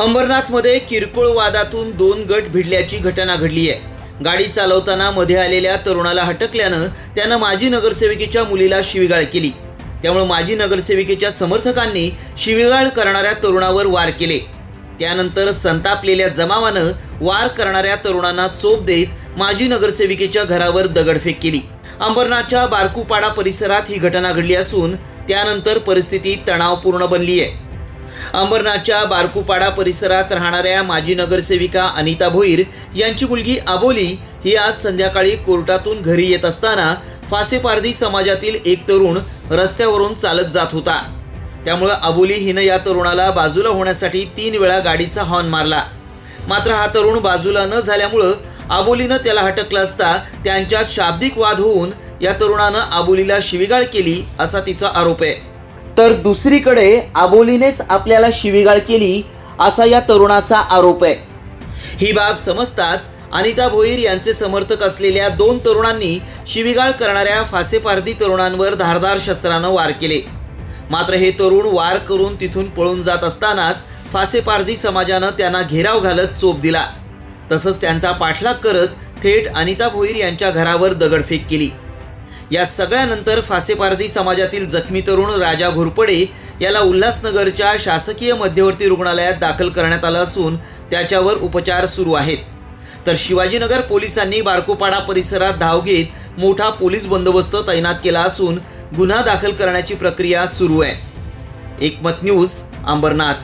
अंबरनाथमध्ये किरकोळ वादातून दोन गट भिडल्याची घटना घडली आहे. गाडी चालवताना मध्ये आलेल्या तरुणाला हटकल्यानं त्यानं माजी नगरसेविकेच्या मुलीला शिवीगाळ केली. त्यामुळे माजी नगरसेविकेच्या समर्थकांनी शिवीगाळ करणाऱ्या तरुणावर वार केले. त्यानंतर संतापलेल्या जमावानं वार करणाऱ्या तरुणांना चोप देत माजी नगरसेविकेच्या घरावर दगडफेक केली. अंबरनाथच्या बारकूपाडा परिसरात ही घटना घडली असून त्यानंतर परिस्थिती तणावपूर्ण बनली आहे. अंबरनाथच्या बारकूपाडा परिसरात राहणाऱ्या माजी नगरसेविका अनिता भोईर यांची मुलगी आबोली ही आज संध्याकाळी कोर्टातून घरी येत असताना फासेपारधी समाजातील एक तरुण रस्त्यावरून चालत जात होता. त्यामुळं अबोली हिनं या तरुणाला बाजूला होण्यासाठी तीन वेळा गाडीचा हॉर्न मारला. मात्र हा तरुण बाजूला न झाल्यामुळं आबोलीनं त्याला हटकलं असता त्यांच्यात शाब्दिक वाद होऊन या तरुणानं आबोलीला शिवीगाळ केली असा तिचा आरोप आहे. तर दुसरीकडे आबोलीनेच आपल्याला शिवीगाळ केली असा या तरुणाचा आरोप आहे. ही बाब समजताच अनिता भोईर यांचे समर्थक असलेल्या दोन तरुणांनी शिवीगाळ करणाऱ्या फासेपारधी तरुणांवर धारदार शस्त्रानं वार केले. मात्र हे तरुण वार करून तिथून पळून जात असतानाच फासेपारधी समाजानं त्यांना घेराव घालत चोप दिला. तसंच त्यांचा पाठलाग करत थेट अनिता भोईर यांच्या घरावर दगडफेक केली. या सगळ्यानंतर फासेपारधी समाजातील जखमी तरुण राजा घोरपडे याला उल्हासनगरच्या शासकीय मध्यवर्ती रुग्णालयात दाखल करण्यात आलं असून त्याच्यावर उपचार सुरू आहेत. तर शिवाजीनगर पोलिसांनी बारकोपाडा परिसरात धाव घेत मोठा पोलीस बंदोबस्त तैनात केला असून गुन्हा दाखल करण्याची प्रक्रिया सुरू आहे. एकमत न्यूज अंबरनाथ.